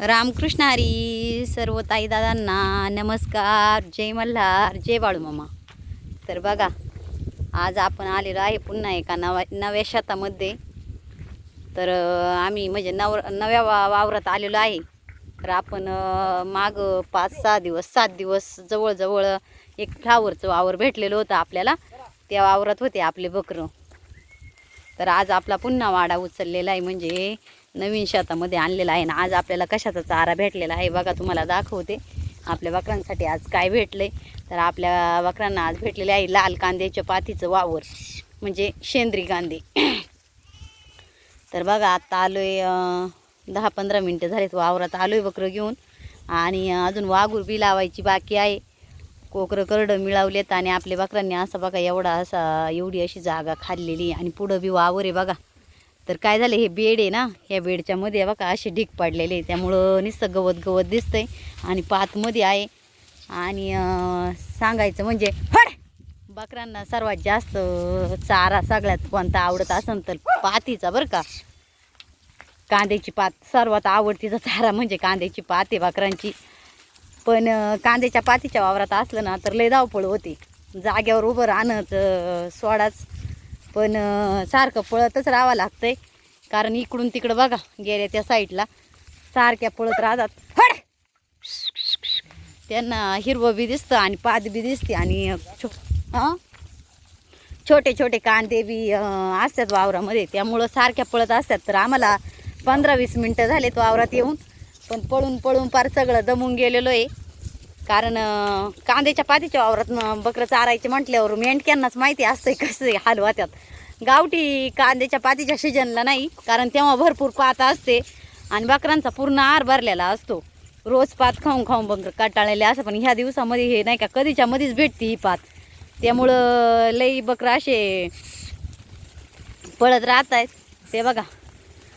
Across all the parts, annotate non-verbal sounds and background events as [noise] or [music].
रामकृष्ण हरी सर्व ताई दादांना नमस्कार. जय मल्हार जय बाळू मामा. तर बघा आज आपण आलेलो आहे पुन्हा एका नवा नव्या शेतामध्ये. तर आम्ही म्हणजे नव नव्या वा वावरात आलेलो आहे. तर आपण माग पाच सहा दिवस सात दिवस जवळजवळ एक फ्लावरचं वावर भेटलेलं होतं आपल्याला. त्या वावरात होते आपले बकरं. तर आज आपला पुन्हा वाडा उचललेला आहे. म्हणजे नवीन शेतामध्ये आणलेला आहे ना आज आपल्याला कशाचा चारा भेटलेला आहे बघा तुम्हाला दाखवते. आपल्या बकरांसाठी आज काय भेटले तर आपल्या बकरांना आज भेटलेले आहे लाल कांद्याच्या पातीचं वावर म्हणजे शेंद्री कांदे. तर बघा आत्ता आलो आहे दहा पंधरा मिनटं झालेत वावरात आलो आहे बकरं घेऊन. आणि अजून वाघूर बी लावायची बाकी आहे. कोकरं करडं मिळवलेत आणि आपल्या बकरांनी असं बघा एवढा असा एवढी अशी जागा खाल्लेली आणि पुढं बी वावर आहे बघा. तर काय झालं हे बेड आहे ना ह्या बेडच्या मध्ये बघा असे ढीक पडलेले आहे. त्यामुळं नुसतं गवत गवत दिसतंय आणि पातमध्ये आहे. आणि सांगायचं म्हणजे हड बकरांना सर्वात जास्त चारा सगळ्यात कोणता आवडत असेल तर पातीचा बरं का. कांद्याची पात सर्वात आवडतीचा चारा म्हणजे कांद्याची पात आहे बकरांची पण कांद्याच्या पातीच्या वावरात असलं ना तर लय धावपळ होते. जाग्यावर उभं राहणंच सोडाच. पण सारखं पळतच राहावं लागतंय. कारण इकडून तिकडं बघा गेल्या त्या साईडला. सारख्या पळत राहतात. फड त्यांना हिरवं बी दिसतं आणि पात बी दिसते आणि छो हां छोटे छोटे कांदे बी असतात वावरामध्ये. त्यामुळं सारख्या पळत असतात. तर आम्हाला पंधरा वीस मिनटं झालेत वावरात येऊन. पण पळून पळून पार सगळं दमून गेलेलो आहे. कारण कांद्याच्या पातीच्या वावरात बकरं चारायचे म्हटल्यावर मेंढक्यांनाच माहिती असतंय कसं हाल गावठी कांद्याच्या पातीच्या सीजनला नाही कारण तेव्हा भरपूर पात असते आणि बकरांचा पूर्ण आर भरलेला असतो. रोज पात खाऊन खाऊन बकर काटाळलेले असं पण ह्या दिवसामध्ये हे नाही का कधीच्या मध्येच भेटते ही पात. त्यामुळं लई बकरं असे पळत राहत आहेत ते बघा.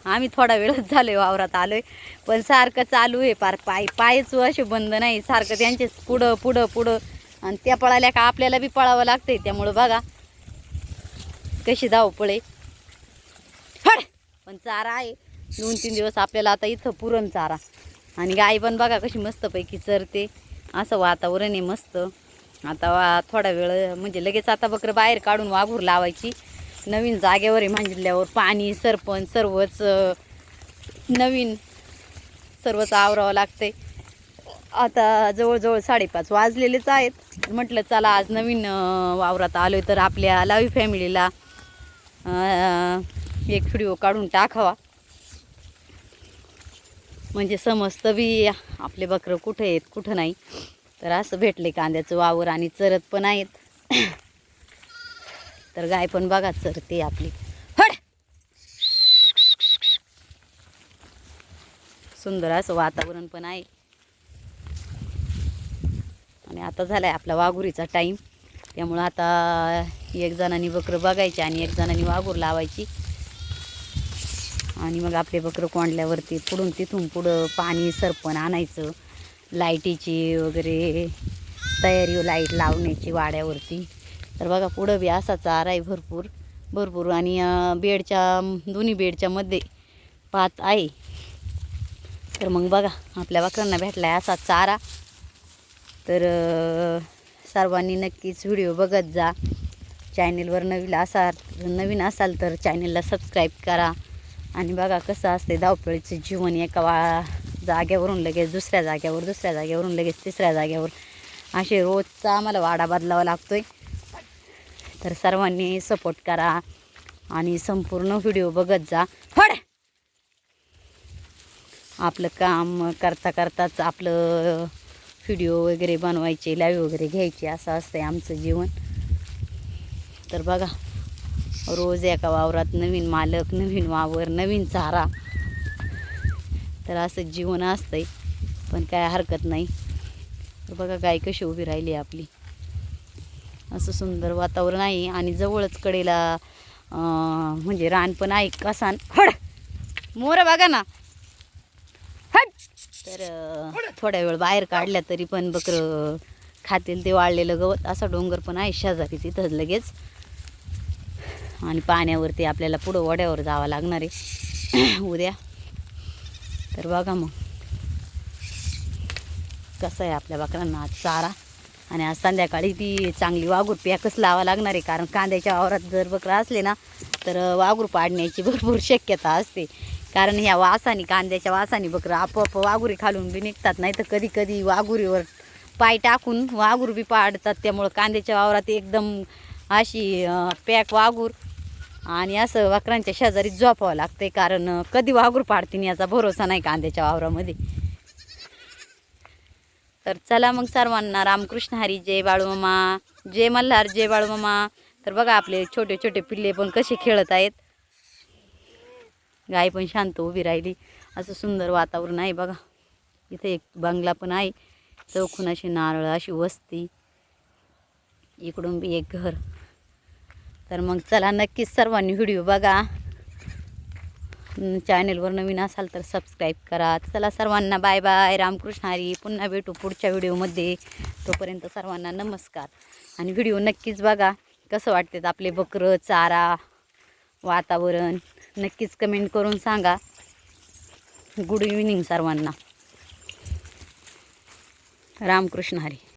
आम्ही थोडा वेळच झालोय वावरात आलोय. पण सारखं चालू आहे पार पाय पायच असे बंद नाही. सारखं त्यांचेच पुढं पुढं पुढं. आणि त्या पळाल्या का आपल्याला बी पळावं लागतंय त्यामुळं बघा. कशी जाऊ हड! पण चारा आहे. दोन तीन दिवस आपल्याला आता इथं पुरण चारा. आणि गाय पण बघा कशी मस्तपैकी चरते. असं वातावरण आहे मस्त. आता वा थोडा वेळ म्हणजे लगेच आता बकरं बाहेर काढून वाघूर लावायची. नवीन जागेवर आहे मांडल्यावर पाणी सरपण सर्वच नवीन सर्वच आवरावं लागते आता जवळजवळ साडेपाच वाजलेलेच आहेत. म्हटलं चला आज नवीन वावरात आलो तर आपल्या लावी फॅमिलीला एक व्हिडिओ काढून टाकावा. म्हणजे समजतं बी आपले बकरं कुठे आहेत कुठं नाही. तर असं भेटले कांद्याचं वावर आणि चरत पण आहेत. तर गाय पण बघा चरते आपली. हड! सुंदर असं वातावरण पण आहे. आणि आता झालाय आपला वाघुरीचा टाईम त्यामुळं आता एक जणांनी बकरं बघायची आणि एक जणांनी वाघूर लावायची. आणि मग आपले बकरं कोंडल्यावरती पुढून तिथून पुढं पाणी सरपण आणायचं. लाईटीची वगैरे तयारी लाइट लावण्याची वाड्यावरती. तर बघा पुढं बी असा चारा आहे भरपूर भरपूर. आणि बेडच्या दोन्ही बेडच्या मध्ये पात आहे. तर मग बघा आपल्या बकरांना भेटला आहे असा चारा. तर सर्वांनी नक्कीच व्हिडिओ बघत जा. चॅनेलवर नवीन असाल नवीन असाल तर चॅनेलला सबस्क्राईब करा. आणि बघा कसं असते धावपळीचं जीवन एका वा जाग्यावरून लगेच दुसऱ्या जाग्यावर दुसऱ्या जाग्यावरून लगेच तिसऱ्या जाग्यावर. असे रोजचा आम्हाला वाडा बदलावा लागतो आहे तर सर्वांनी सपोर्ट करा आणि संपूर्ण व्हिडिओ बघत जा. फड! आपलं काम करता करताच आपलं व्हिडिओ वगैरे बनवायचे लाईव्ह वगैरे घ्यायचे असं असतंय आमचं जीवन. तर बघा रोज एका वावरात नवीन मालक नवीन वावर नवीन चारा. तर असं जीवन असतंय पण काय हरकत नाही. तर बघा गाय कशी उभी राहिली आपली. असं सुंदर वातावरण आहे आणि जवळच कडेला म्हणजे रान पण आहे कसान. हड! मोर बघा ना. हट तर थोड्या वेळ बाहेर काढल्या तरी पण बकरं खातील ते वाळलेलं गवत. असा डोंगर पण आहे शेजारी तिथंच लगेच. आणि पाण्यावरती आपल्याला पुढं वड्यावर जावं लागणार आहे. [clears throat] उद्या. तर बघा मग. कसं आहे आपल्या बकरांना आज चारा? आणि आज संध्याकाळी ती चांगली वाघूर पॅकच लावा लागणार आहे. कारण कांद्याच्या वावरात जर बकरं असले ना तर वाघूर पाडण्याची भरपूर शक्यता असते. कारण ह्या वासाने कांद्याच्या वासाने बकरं आपोआप वाघुरी खालून बी निघतात. नाही तर कधी कधी वाघुरीवर पाय टाकून वाघूर बी पाडतात. त्यामुळं कांद्याच्या वावरात एकदम अशी पॅक वाघूर आणि असं वाकरांच्या शेजारी झोपावं लागते कारण कधी वाघूर पाडतीन याचा भरोसा नाही कांद्याच्या वावरामध्ये. तर चला मग सर्वांना रामकृष्ण हरी जय बाळूमामा जय मल्हार जय बाळूमामा तर बघा आपले छोटे छोटे पिल्ले पण कसे खेळत आहेत. गाय पण शांत उभी राहिली. असं सुंदर वातावरण आहे बघा. इथे एक बंगला पण आहे. चौकून अशी नारळ अशी वस्ती. इकडून बी एक घर. तर मग चला नक्कीच सर्वांनी व्हिडिओ बघा. चॅनेलवर नवीन असाल तर सबस्क्राईब करा. चला सर्वांना बाय बाय रामकृष्ण हरी. पुन्हा भेटू पुढच्या व्हिडिओमध्ये तोपर्यंत सर्वांना नमस्कार. आणि व्हिडिओ नक्कीच बघा. कसं वाटते आपले बकरं चारा वातावरण? नक्कीच कमेंट करून सांगा. गुड इव्हिनिंग सर्वांना. रामकृष्ण हरी.